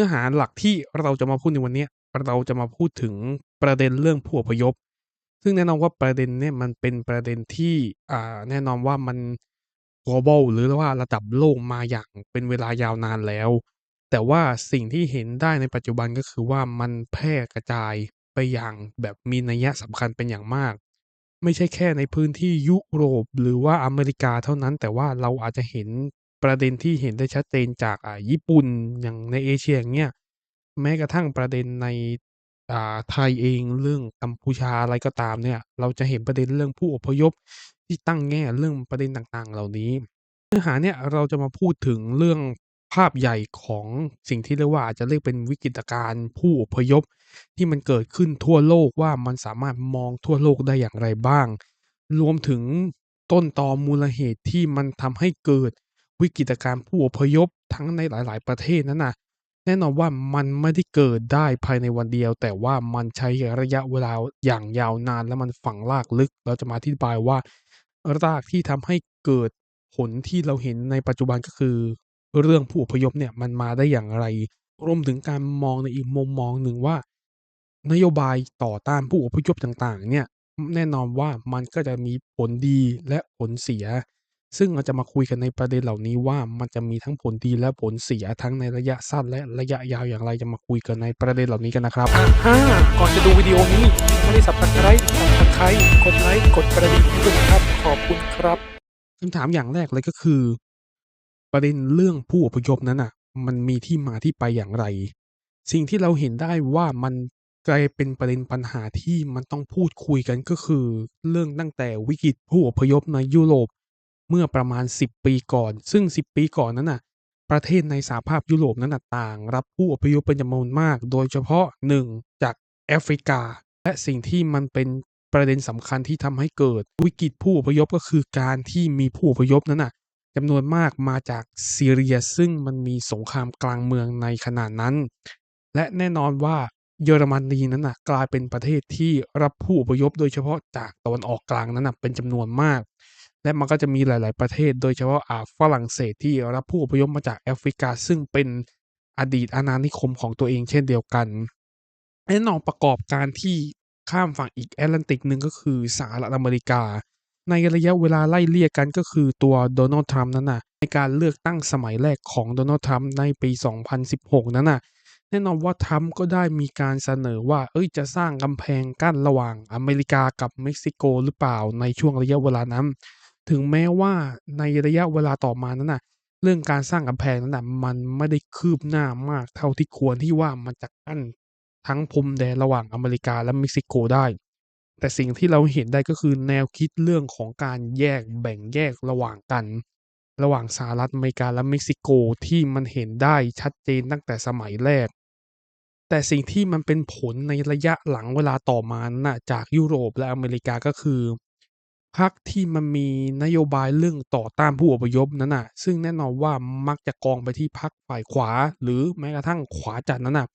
นื้อหาหลักที่เราจะมาพูดในวันนี้เราจะมาพูดถึงประเด็นเรื่องผู้อพยพ ซึ่งแน่นอนว่าประเด็นเนี่ยมันเป็นประเด็นที่อ่าแน่นอนว่ามัน global หรือว่าระดับโลกมาอย่างเป็นเวลายาวนานแล้ว แต่ว่าสิ่งที่เห็นได้ในปัจจุบันก็คือว่ามันแพร่กระจายไปอย่างแบบมีนัยยะสำคัญเป็นอย่างมาก ไม่ใช่แค่ในพื้นที่ยุโรปหรือว่าอเมริกาเท่านั้น แต่ว่าเราอาจจะเห็น ประเด็นที่เห็นได้ชัดเจนจากอ่าญี่ปุ่นอย่างในเอเชียอย่างเงี้ยแม้กระทั่งประเด็นในอ่าไทยเองเรื่องกัมพูชาอะไรก็ตามเนี่ย เราจะเห็นประเด็นเรื่องผู้อพยพที่ตั้งแง่เรื่องประเด็นต่างๆ เหล่านี้เนื้อหาเนี่ยเราจะมาพูดถึงเรื่องภาพใหญ่ของสิ่งที่เรียกว่าจจะเรียกเป็นวิกฤตการณ์ผู้อพยพ ที่มันเกิดขึ้นทั่วโลกว่ามันสามารถมองทั่วโลกได้อย่างไรบ้าง รวมถึงต้นตอมูลเหตุที่มันทำให้เกิด วิกฤตการณ์ผู้อพยพทั้งในหลาย ๆ ประเทศนั้นน่ะแน่นอนว่ามันไม่ได้เกิดได้ภายในวันเดียว แต่ว่ามันใช้ระยะเวลาอย่างยาวนานและมันฝังรากลึก เราจะมาอธิบายว่ารากที่ทำให้เกิดผลที่เราเห็นในปัจจุบันก็คือ เรื่องผู้อพยพเนี่ยมันมาได้อย่างไร รวมถึงการมองในอีกมุมมองหนึ่งว่า นโยบายต่อต้านผู้อพยพต่าง ๆ เนี่ยแน่นอนว่ามันก็จะมีผลดีและผลเสีย ซึ่งเราจะมาคุยกันในประเด็นเหล่านี้ว่ามันจะมีทั้งผลดีและผลเสียทั้งในระยะสั้นและระยะยาวอย่างไรจะมาคุยกันในประเด็นเหล่านี้กันนะครับอะฮะก่อนจะดูวิดีโอนี้ยังไม่ได้ Subscribe Subscribe กดไลค์กดกระดิ่งให้ด้วยนะครับขอบคุณครับคำถามอย่างแรกเลยก็คือ ประเด็นเรื่องผู้อพยพนั้นน่ะ มันมีที่มาที่ไปอย่างไร สิ่งที่เราเห็นได้ว่ามันกลายเป็นประเด็นปัญหาที่มันต้องพูดคุยกันก็คือ เรื่องตั้งแต่วิกฤตผู้อพยพในยุโรป เมื่อประมาณ 10 ปีก่อน ซึ่ง 10 ปีก่อนนั้นน่ะ ประเทศในสหภาพยุโรปนั้นน่ะต่าง รับผู้อพยพเป็นจำนวนมาก โดยเฉพาะ 1 จากแอฟริกา และสิ่งที่มันเป็นประเด็นสำคัญที่ทำให้เกิดวิกฤตผู้อพยพก็คือการที่มีผู้อพยพนั้นน่ะจำนวนมากมาจากซีเรียซึ่งมันมีสงครามกลางเมืองในขณะนั้น และแน่นอนว่าเยอรมนีนั้นน่ะกลายเป็นประเทศที่รับผู้อพยพโดยเฉพาะจากตะวันออกกลางนั้นน่ะเป็นจำนวนมาก และมันก็จะมีหลาย ๆประเทศ โดยเฉพาะอ่าฝรั่งเศสที่รับผู้อพยพมาจากแอฟริกา ซึ่งเป็นอดีตอาณานิคมของตัวเองเช่นเดียวกันแน่นอนประกอบการที่ข้ามฝั่งอีกแอตแลนติกหนึ่งก็คือสหรัฐอเมริกา ในระยะเวลาไล่เลี่ยกันก็คือตัวโดนัลด์ทรัมป์นั้นน่ะในการเลือกตั้งสมัยแรกของโดนัลด์ทรัมป์ในปี 2016 นั้นน่ะแน่นอนว่าทรัมป์ก็ได้มีการเสนอว่าเฮ้ยจะสร้างกำแพงกั้นระหว่างอเมริกากับเม็กซิโกหรือเปล่าในช่วงระยะเวลานั้น ถึงแม้ว่าในระยะเวลาต่อมานั้นน่ะเรื่องการสร้างกำแพงนั้นน่ะมันไม่ได้คืบหน้ามากเท่าที่ควรที่ว่ามันจะกั้นทั้งพรมแดนระหว่างอเมริกาและเม็กซิโกได้ แต่สิ่งที่เราเห็นได้ก็คือแนวคิดเรื่องของการแยกแบ่งแยกระหว่างกัน ระหว่างสหรัฐอเมริกาและเม็กซิโกที่มันเห็นได้ชัดเจนตั้งแต่สมัยแรก แต่สิ่งที่มันเป็นผลในระยะหลังเวลาต่อมานั้นน่ะจากยุโรปและอเมริกาก็คือ พรรคที่มันมีนโยบายเรื่องต่อต้านผู้อพยพนั้นน่ะ ซึ่งแน่นอนว่ามักจะกองไปที่พรรคฝ่ายขวา หรือแม้กระทั่งขวาจัดนั้นน่ะ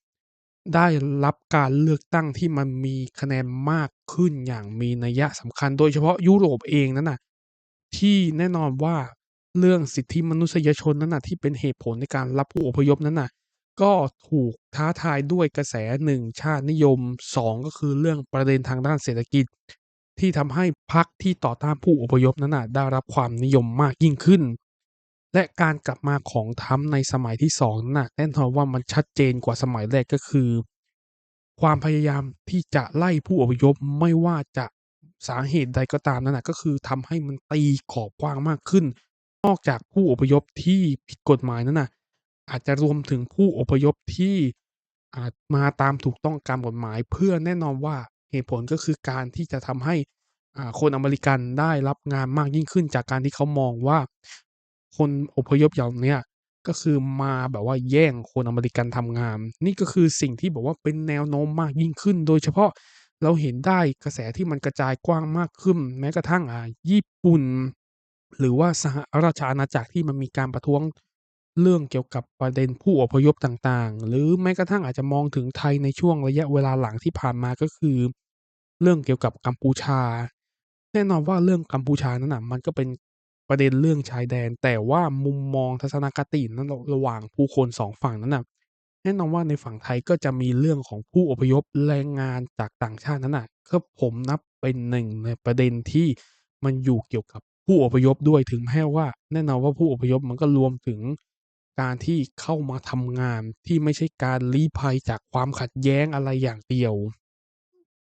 ได้รับการเลือกตั้งที่มันมีคะแนนมากขึ้นอย่างมีนัยยะสำคัญ โดยเฉพาะยุโรปเองนั้นน่ะ ที่แน่นอนว่าเรื่องสิทธิมนุษยชนนั้นน่ะที่เป็นเหตุผลในการรับผู้อพยพนั้นน่ะก็ถูกท้าทายด้วยกระแส1ชาตินิยม 2 ก็คือเรื่องประเด็นทางด้านเศรษฐกิจ ที่ทำให้พรรคที่ต่อต้านผู้อพยพนั้นน่ะได้รับความนิยมมากยิ่งขึ้น และการกลับมาของทรัมในสมัยที่2นั้นน่ะแน่นอนว่ามันชัดเจนกว่าสมัยแรกก็คือ ความพยายามที่จะไล่ผู้อพยพไม่ว่าจะสาเหตุใดก็ตามนั้นนะก็คือทำให้มันตีขอบกว้างมากขึ้น นอกจากผู้อพยพที่ผิดกฎหมายนั้นนะอาจจะรวมถึงผู้อพยพที่อ่ามาตามถูกต้องตามกฎหมาย เพื่อแน่นอนว่า เหตุผลก็คือการที่จะทำให้คนอเมริกันได้รับงานมากยิ่งขึ้น จากการที่เขามองว่า คนอพยพเหล่านี้ก็คือมาแบบว่าแย่งคนอเมริกันทำงาน นี่ก็คือสิ่งที่แบบว่าเป็นแนวโน้มมากยิ่งขึ้น โดยเฉพาะเราเห็นได้กระแสที่มันกระจายกว้างมากขึ้น แม้กระทั่งอ่าญี่ปุ่น หรือว่าสหราชอาณาจักรที่มันมีการประท้วงเรื่องเกี่ยวกับประเด็นผู้อพยพต่างๆ หรือแม้กระทั่งอาจจะมองถึงไทยในช่วงระยะเวลาหลังที่ผ่านมาก็คือ เรื่องเกี่ยวกับกัมพูชา แน่นอนว่าเรื่องกัมพูชานั้นนะมันก็เป็นประเด็นเรื่องชายแดน แต่ว่ามุมมองทัศนคตินั้นระหว่างผู้คน2ฝั่งนั้นนะแน่นอนว่าในฝั่งไทยก็จะมีเรื่องของผู้อพยพแรงงานจากต่างชาตินั้นน่ะก็ผมนับเป็นหนึ่งในประเด็นที่มันอยู่เกี่ยวกับผู้อพยพด้วยถึงแม้ว่าแน่นอนว่าผู้อพยพมันก็รวมถึงการที่เข้ามาทำงานที่ไม่ใช่การลี้ภัยจากความขัดแย้งอะไรอย่างเดียว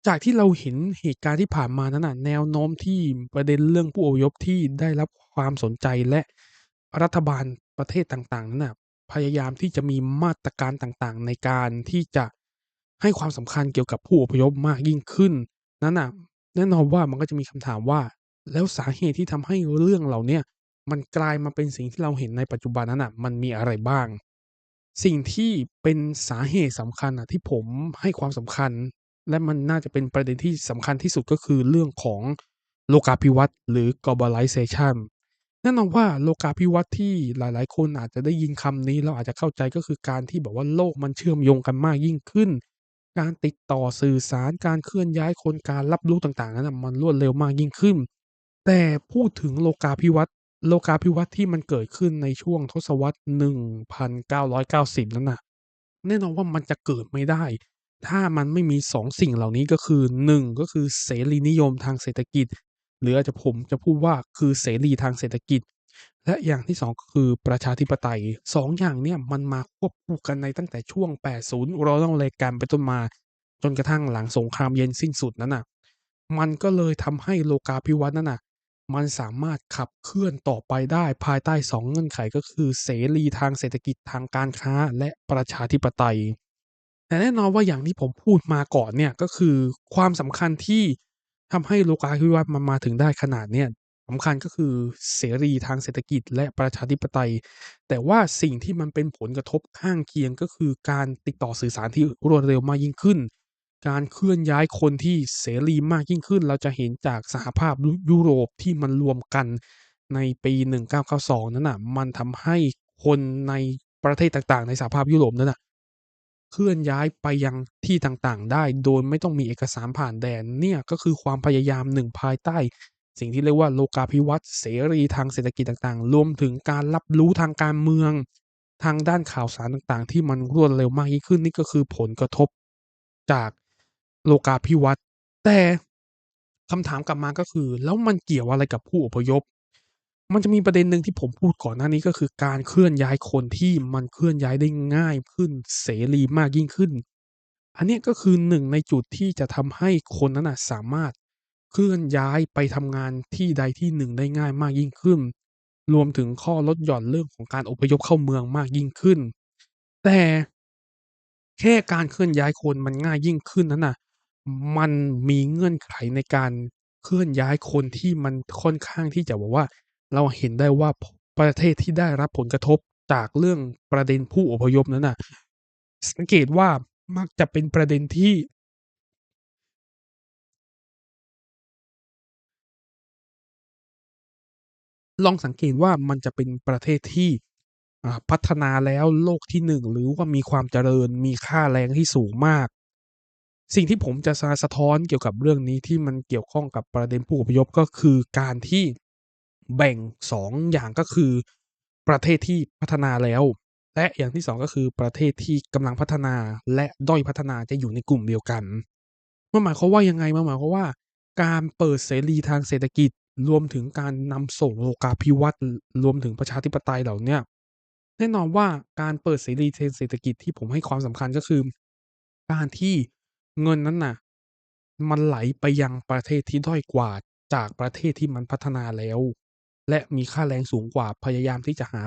จากที่เราเห็นเหตุการณ์ที่ผ่านมานั้นน่ะแนวโน้มที่ประเด็นเรื่องผู้อพยพที่ได้รับความสนใจและรัฐบาลประเทศต่างๆนั้นน่ะพยายามที่จะมีมาตรการต่างๆ ในการที่จะให้ความสำคัญเกี่ยวกับผู้อพยพมากยิ่งขึ้น นั้นน่ะแน่นอนว่ามันก็จะมีคำถามว่า แล้วสาเหตุที่ทำให้เรื่องเหล่าเนี้มันกลายมาเป็นสิ่งที่เราเห็นในปัจจุบันนั้นน่ะมันมีอะไรบ้าง สิ่งที่เป็นสาเหตุสำคัญอะที่ผมให้ความสำคัญ และมันน่าจะเป็นประเด็นที่สำคัญที่สุดก็คือเรื่องของโลกาภิวัตน์หรือ globalization แน่นอนว่าโลกาภิวัตน์ที่หลาย ๆ คนอาจจะได้ยินคำนี้แล้วอาจจะเข้าใจก็คือการที่แบบว่าโลกมันเชื่อมโยงกันมากยิ่งขึ้น การติดต่อสื่อสารการเคลื่อนย้ายคนการรับรู้ต่าง ๆ นั้นมันรวดเร็วมากยิ่งขึ้น แต่พูดถึงโลกาภิวัตน์โลกาภิวัตน์ที่มันเกิดขึ้นในช่วงทศวรรษ 1990 นั้นน่ะแน่นอนว่ามันจะเกิดไม่ได้ ถ้ามันไม่มี2สิ่งเหล่านี้ก็คือ 1 ก็คือเสรีนิยมทางเศรษฐกิจ หรืออาจจะผมจะพูดว่าคือเสรีทางเศรษฐกิจ และอย่างที่ 2 ก็คือประชาธิปไตย 2ออย่างเนี่ยมันมาควบคู่กันในตั้งแต่ช่วง 80เรอนัลด์เรแกนเป็นต้นมา จนกระทั่งหลังสงครามเย็นสิ้นสุดนั้นน่ะมันก็เลยทำให้โลกาภิวัตน์นั้นน่ะมันสามารถขับเคลื่อนต่อไปได้ภายใต้ 2 เงื่อนไขก็คือ เสรีทางเศรษฐกิจทางการค้าและประชาธิปไตย แต่แน่นอนว่าอย่างที่ผมพูดมาก่อนเนี่ย ก็คือความสำคัญที่ทำให้โลกาภิวัตน์มันมาถึงได้ขนาดเนี้ยสำคัญก็คือเสรีทางเศรษฐกิจและประชาธิปไตย แต่ว่าสิ่งที่มันเป็นผลกระทบข้างเคียงก็คือการติดต่อสื่อสารที่รวดเร็วมากยิ่งขึ้น การเคลื่อนย้ายคนที่เสรีมากยิ่งขึ้น เราจะเห็นจากสหภาพยุโรปที่มันรวมกันในปี 1992 นั้นน่ะ มันทำให้คนในประเทศต่างๆ ในสหภาพยุโรปนั้นน่ะ เคลื่อนย้ายไปยังที่ต่างๆ ได้ โดยไม่ต้องมีเอกสารผ่านแดนเนี่ยก็คือความพยายามหนึ่งภายใต้ สิ่งที่เรียกว่าโลกาภิวัตน์เสรีทางเศรษฐกิจต่างๆ รวมถึงการรับรู้ทางการเมือง ทางด้านข่าวสารต่างๆ ที่มันรวดเร็วมากยิ่งขึ้นนี่ก็คือผลกระทบจากโลกาภิวัตน์แต่คำถามกลับมาก็คือ แล้วมันเกี่ยวอะไรกับผู้อพยพ มันจะมีประเด็นหนึ่งที่ผมพูดก่อนหน้านี้ก็คือการเคลื่อนย้ายคนที่มันเคลื่อนย้ายได้ง่ายขึ้นเสรีมากยิ่งขึ้น อันนี้ก็คือหนึ่งในจุดที่จะทำให้คนนั้นนะสามารถเคลื่อนย้ายไปทำงานที่ใดที่หนึ่งได้ง่ายมากยิ่งขึ้น รวมถึงข้อลดหย่อนเรื่องของการอพยพเข้าเมืองมากยิ่งขึ้น แต่แค่การเคลื่อนย้ายคนมันง่ายยิ่งขึ้นนั้นน่ะมันมีเงื่อนไขในการเคลื่อนย้ายคนที่มันค่อนข้างที่จะแบบว่า เราเห็นได้ว่าประเทศที่ได้รับผลกระทบจากเรื่องประเด็นผู้อพยพนั้นน่ะ สังเกตว่ามักจะเป็นประเด็นที่ ลองสังเกตว่ามันจะเป็นประเทศที่พัฒนาแล้วโลกที่1หรือว่ามีความเจริญมีค่าแรงที่สูงมาก สิ่งที่ผมจะสะท้อนเกี่ยวกับเรื่องนี้ที่มันเกี่ยวข้องกับประเด็นผู้อพยพก็คือการที่ แบ่ง 2 อย่างก็คือ ประเทศที่พัฒนาแล้ว และอย่างที่ 2 ก็คือประเทศที่กำลังพัฒนาและด้อยพัฒนาจะอยู่ในกลุ่มเดียวกันมันหมายความว่ายังไง?มันหมายความว่า การเปิดเสรีทางเศรษฐกิจรวมถึงการนำส่งโลกาภิวัตน์รรวมถึงประชาธิปไตยเหล่าเนี้ยแน่นอนว่าการเปิดเสรีเทงเศรษฐกิจที่ผมให้ความสำคัญก็คือ การที่เงินนั้นน่ะ มันไหลไปยังประเทศที่ด้อยกว่าจากประเทศที่มันพัฒนาแล้ว และมีค่าแรงสูงกว่าพยายามที่จะหา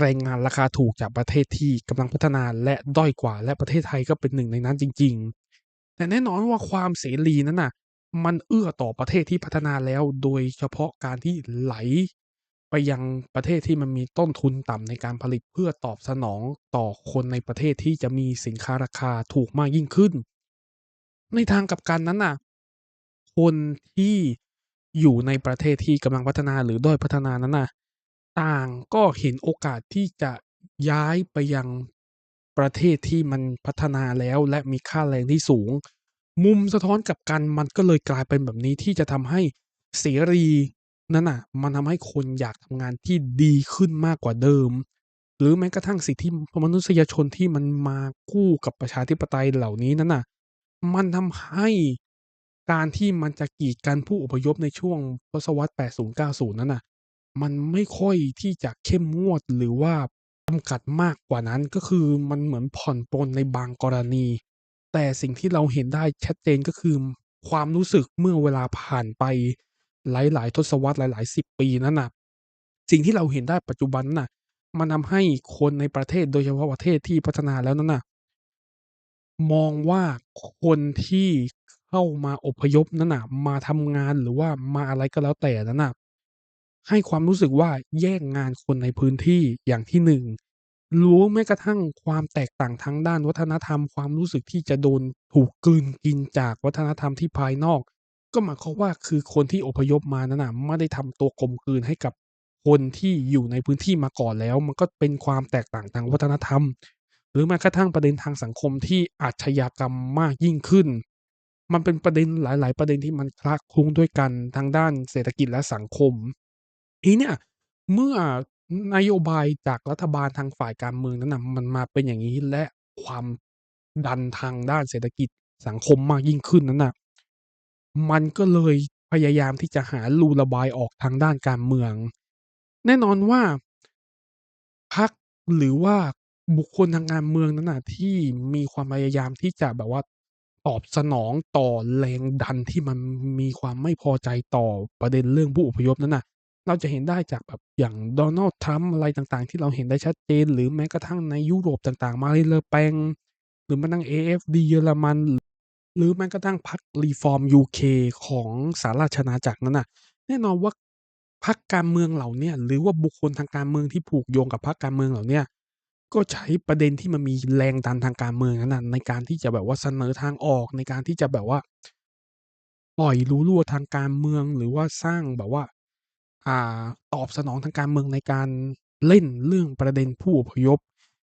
แรงงานราคาถูกจากประเทศที่กำลังพัฒนาและด้อยกว่า และประเทศไทยก็เป็นหนึ่งในนั้นจริง ๆ แต่แน่นอนว่าความเสรีนั้นน่ะ มันเอื้อต่อประเทศที่พัฒนาแล้ว โดยเฉพาะการที่ไหล ไปยังประเทศที่มันมีต้นทุนต่ำในการผลิตเพื่อตอบสนองต่อคนในประเทศที่จะมีสินค้าราคาถูกมากยิ่งขึ้น ในทางกลับกันนั้นน่ะ คนที่ อยู่ในประเทศที่กำลังพัฒนาหรือด้อยพัฒนานั้นน่ะต่างก็เห็นโอกาสที่จะย้ายไปยังประเทศที่มันพัฒนาแล้วและมีค่าแรงที่สูง มุมสะท้อนกับกันมันก็เลยกลายเป็นแบบนี้ที่จะทำให้เสรีนั้นน่ะ มันทำให้คนอยากทำงานที่ดีขึ้นมากกว่าเดิม หรือแม้กระทั่งสิทธิมนุษยชนที่มันมาคู่กับประชาธิปไตยเหล่านี้นั้นน่ะ มันทำให้ การที่มันจะกีดกันผู้อพยพในช่วงทศวรรษ 80-90 นั้นน่ะ มันไม่ค่อยที่จะเข้มงวดหรือว่าจำกัดมากกว่านั้นก็คือมันเหมือนผ่อนปรนในบางกรณี แต่สิ่งที่เราเห็นได้ชัดเจนก็คือความรู้สึกเมื่อเวลาผ่านไปหลาย ๆ ทศวรรษหลาย ๆ 10 ปีนั้นน่ะ สิ่งที่เราเห็นได้ปัจจุบันนั้นน่ะ มันทำให้คนในประเทศโดยเฉพาะประเทศที่พัฒนาแล้วนั้นน่ะ มองว่าคนที่ เข้ามาอพยพนั้นน่ะ มาทำงานหรือว่ามาอะไรก็แล้วแต่นั้นน่ะให้ความรู้สึกว่าแย่งงานคนในพื้นที่อย่างที่1หรือแม้กระทั่งความแตกต่างทางด้านวัฒนธรรม ความรู้สึกที่จะโดนถูกกลืนกินจากวัฒนธรรมที่ภายนอก ก็หมายความว่าคือคนที่อพยพมานั้นน่ะไม่ได้ทำตัวกลมกลืนให้กับคนที่อยู่ในพื้นที่มาก่อนแล้ว มันก็เป็นความแตกต่างทางวัฒนธรรม หรือแม้กระทั่งประเด็นทางสังคมที่อาชญากรรมมากยิ่งขึ้น มันเป็นประเด็นหลาย ๆ ประเด็นที่มันคละคลุ้งด้วยกันทางด้านเศรษฐกิจและสังคมทีเนี้ยเมื่อนโยบายจากรัฐบาลทางฝ่ายการเมืองนั้นน่ะมันมาเป็นอย่างงี้และความดันทางด้านเศรษฐกิจสังคมมากยิ่งขึ้นนั้นน่ะมันก็เลยพยายามที่จะหารูระบายออกทางด้านการเมือง แน่นอนว่าพรรคหรือว่าบุคคลทางการเมืองนั้นน่ะที่มีความพยายามที่จะแบบว่า ตอบสนองต่อแรงดันที่มันมีความไม่พอใจต่อประเด็นเรื่องผู้อพยพนั้นน่ะ เราจะเห็นได้จากแบบอย่าง Donald Trump อะไรต่างๆ ที่เราเห็นได้ชัดเจน หรือแม้กระทั่งในยุโรปต่างๆ Marine Le Pen หรือแม้กระทั่ง AfD เยอรมัน หรือแม้กระทั่งพรรค Reform UK ของสหราชอาณาจักรนั้นน่ะ แน่นอนว่าพรรคการเมืองเหล่านี้หรือว่าบุคคลทางการเมืองที่ผูกโยงกับพรรคการเมืองเหล่านี้ ก็ใช้ประเด็นที่มันมีแรงดันทางการเมืองนั้นในการที่จะแบบว่าเสนอทางออกในการที่จะแบบว่าปล่อยรูรั่วทางการเมืองหรือว่าสร้างแบบว่า อ่าตอบสนองทางการเมืองในการเล่นเรื่องประเด็นผู้อพยพ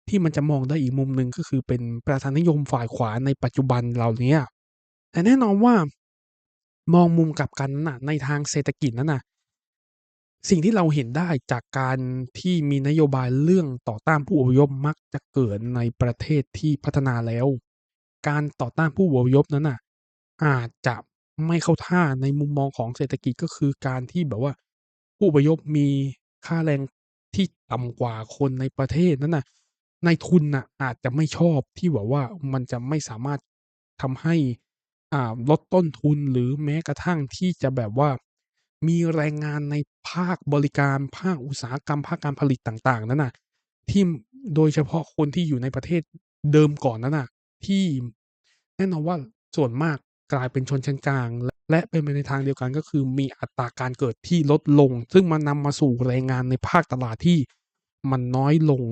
ที่มันจะมองได้อีกมุมหนึ่งก็คือเป็นประชานนิยมฝ่ายขวาในปัจจุบันเหล่านี้แต่แน่นอนว่ามองมุมกลับกันนั้นน่ะในทางเศรษฐกิจนั้นน่ะ สิ่งที่เราเห็นได้จากการที่มีนโยบายเรื่องต่อต้านผู้อพยพมักจะเกิดในประเทศที่พัฒนาแล้ว การต่อต้านผู้อพยพนั้นน่ะอาจจะไม่เข้าท่าในมุมมองของเศรษฐกิจก็คือการที่แบบว่า ผู้อพยพมีค่าแรงที่ต่ำกว่าคนในประเทศนั้นน่ะนายทุนน่ะอาจจะไม่ชอบที่แบบว่ามันจะไม่สามารถทำให้อ่าลดต้นทุนหรือแม้กระทั่งที่จะแบบว่า มีแรงงานในภาคบริการภาคอุตสาหกรรม ภาคการผลิตต่าง ๆ นั้นน่ะ ที่โดยเฉพาะคนที่อยู่ในประเทศเดิมก่อนนั้นน่ะ ที่แน่นอนว่าส่วนมากกลายเป็นชนชั้นกลาง และเป็นไปในทางเดียวกันก็คือ มีอัตราการเกิดที่ลดลง ซึ่งมันนำมาสู่แรงงานในภาคตลาดที่มันน้อยลง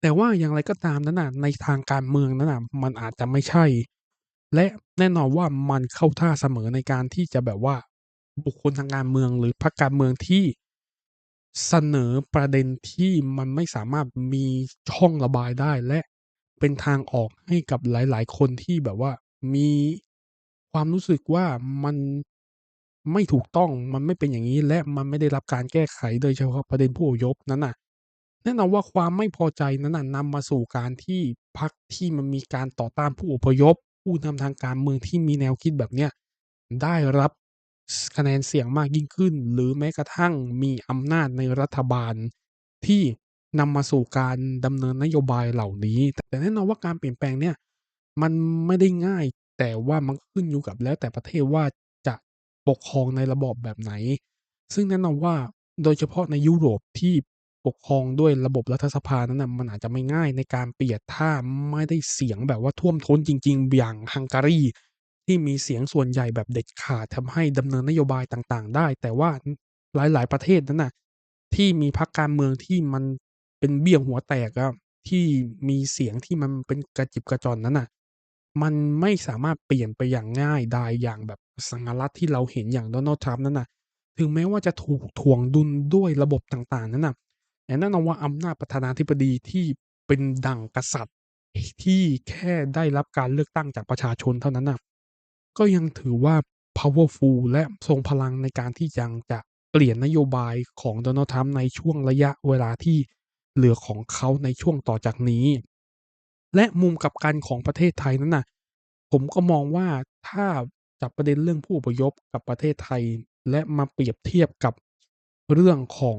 แต่ว่าอย่างไรก็ตามนั้นน่ะในทางการเมืองนั้นน่ะมันอาจจะไม่ใช่ และแน่นอนว่ามันเข้าท่าเสมอในการที่จะแบบว่า บุคคลทางการเมืองหรือพรรคการเมืองที่เสนอประเด็นที่มันไม่สามารถมีช่องระบายได้และเป็นทางออกให้กับหลาย ๆ คนที่แบบว่ามีความรู้สึกว่ามันไม่ถูกต้องมันไม่เป็นอย่างงี้ และมันไม่ได้รับการแก้ไขโดยเฉพาะประเด็นผู้อพยพนั้นน่ะแน่นอนว่าความไม่พอใจนั้นน่ะนำมาสู่การที่พรรคที่มันมีการต่อต้านผู้อพยพ ผู้นำทางการเมืองที่มีแนวคิดแบบเนี้ยได้รับ คะแนนเสียงมากยิ่งขึ้น หรือแม้กระทั่งมีอำนาจในรัฐบาลที่นำมาสู่การดำเนินนโยบายเหล่านี้ แต่แน่นอนว่าการเปลี่ยนแปลงเนี่ยมันไม่ได้ง่าย แต่ว่ามันขึ้นอยู่กับแล้วแต่ประเทศว่าจะปกครองในระบอบแบบไหน ซึ่งแน่นอนว่าโดยเฉพาะในยุโรปที่ปกครองด้วยระบบรัฐสภานั้นน่ะมันอาจจะไม่ง่ายในการเปลี่ยนถ้าไม่ได้เสียงแบบว่าท่วมท้นจริง ๆ อย่างฮังการี ที่มีเสียงส่วนใหญ่แบบเด็ดขาดทำให้ดำเนินนโยบายต่างๆ ได้ แต่ว่าหลายๆประเทศนั้นน่ะที่มีพรรคการเมืองที่มันเป็นเบี้ยหัวแตกอะที่มีเสียงที่มันเป็นกระจิบกระจ่อนนั้นน่ะ มันไม่สามารถเปลี่ยนไปอย่างง่ายไดายอย่างแบบสหรัฐที่เราเห็นอย่าง Donald Trump นั้นน่ะ ถึงแม้ว่าจะถูกถ่วงดุลด้วยระบบต่างๆ นั้นน่ะแต่แน่นอนว่าอำนาจประธานาธิบดีที่เป็นดั่งกษัตริย์ที่แค่ได้รับการเลือกตั้งจากประชาชนเท่านั้นน่ะ ก็ยังถือว่าพาวเวอร์ฟูลและทรงพลังในการที่ยังจะเปลี่ยนนโยบายของ Donald Trump ในช่วงระยะเวลาที่เหลือของเขาในช่วงต่อจากนี้ และมุมกลับกันของประเทศไทยนั้นน่ะผมก็มองว่าถ้าจับประเด็นเรื่องผู้อพยพกับประเทศไทย และมาเปรียบเทียบกับเรื่องของ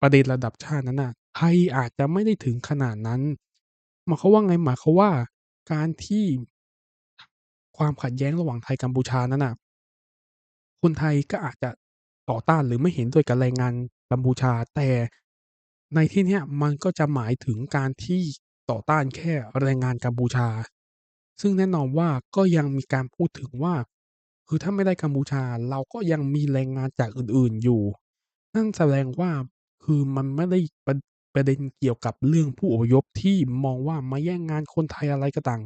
ประเด็นระดับชาตินั้นน่ะไทยอาจจะไม่ได้ถึงขนาดนั้นหมายความว่าไงหมายความว่า การที่ ความขัดแย้งระหว่างไทยกัมพูชานั้นน่ะคนไทยก็อาจจะต่อต้านหรือไม่เห็นด้วยกับแรงงานกัมพูชา แต่ในที่นี้มันก็จะหมายถึงการที่ต่อต้านแค่แรงงานกัมพูชา ซึ่งแน่นอนว่าก็ยังมีการพูดถึงว่า คือถ้าไม่ได้กัมพูชาเราก็ยังมีแรงงานจากอื่นๆอยู่ นั่นแสดงว่าคือมันไม่ได้ประเด็นเกี่ยวกับเรื่องผู้อพยพที่มองว่ามาแย่งงานคนไทยอะไรก็ต่าง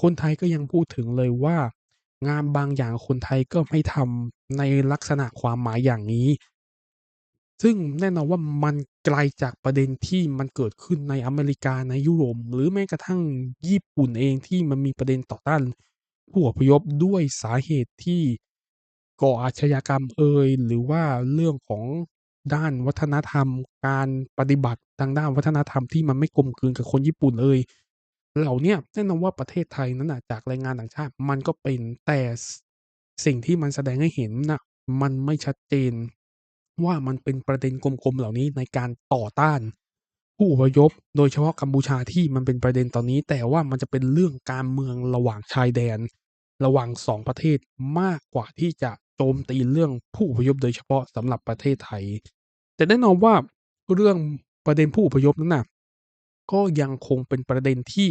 คนไทยก็ยังพูดถึงเลยว่า งานบางอย่างคนไทยก็ไม่ทำในลักษณะความหมายอย่างนี้ ซึ่งแน่นอนว่ามันไกลจากประเด็นที่มันเกิดขึ้นในอเมริกาในยุโรปหรือแม้กระทั่งญี่ปุ่นเองที่มันมีประเด็นต่อต้านผู้อพยพด้วยสาเหตุที่ก่ออาชญากรรมเอยหรือว่าเรื่องของด้านวัฒนธรรม การปฏิบัติทางด้านวัฒนธรรมที่มันไม่กลมกลืนกับคนญี่ปุ่นเอย เหล่าเนี้ย แน่นอนว่าประเทศไทยนั้นน่ะ จากแรงงานต่างชาติมันก็เป็น แต่ ส สิ่งที่มันแสดงให้เห็นน่ะ มันไม่ชัดเจนว่า มันเป็นประเด็นกลม ๆ เหล่านี้ในการต่อต้านผู้อพยพ โดยเฉพาะกัมพูชาที่มันเป็นประเด็นตอนนี้ แต่ว่ามันจะเป็นเรื่องการเมืองระหว่างชายแดน ระหว่าง 2 ประเทศมากกว่าที่จะโจมตีเรื่องผู้อพยพ โดยเฉพาะสำหรับประเทศไทย แต่แน่นอนว่า เรื่องประเด็นผู้อพยพนั้นน่ะ ก็ยังคงเป็นประเด็นที่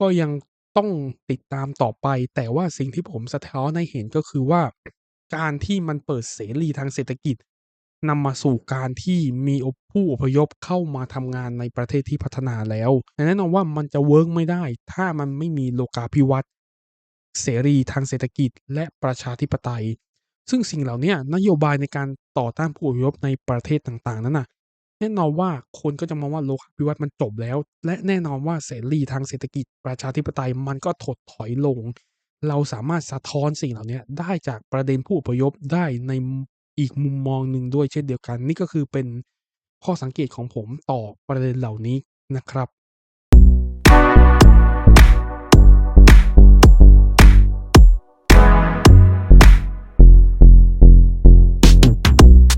ก็ยังต้องติดตามต่อไป แต่ว่าสิ่งที่ผมสะท้อนให้เห็นก็คือว่า การที่มันเปิดเสรีทางเศรษฐกิจนำมาสู่การที่มีผู้อพยพเข้ามาทำงานในประเทศที่พัฒนาแล้วแน่นอนว่ามันจะเวิร์กไม่ได้ ถ้ามันไม่มีโลกาภิวัตน์เสรีทางเศรษฐกิจและประชาธิปไตย ซึ่งสิ่งเหล่านี้นโยบายในการต่อต้านผู้อพยพในประเทศต่างๆ นั้นน่ะ แน่นอนว่าคนก็จะมองว่าโลกาภิวัตน์มันจบแล้ว และแน่นอนว่าเสรีทางเศรษฐกิจประชาธิปไตยมันก็ถดถอยลง เราสามารถสะท้อนสิ่งเหล่านี้ได้จากประเด็นผู้อพยพได้ในอีกมุมมองหนึ่งด้วยเช่นเดียวกัน นี่ก็คือเป็นข้อสังเกตของผมต่อประเด็นเหล่านี้นะครับ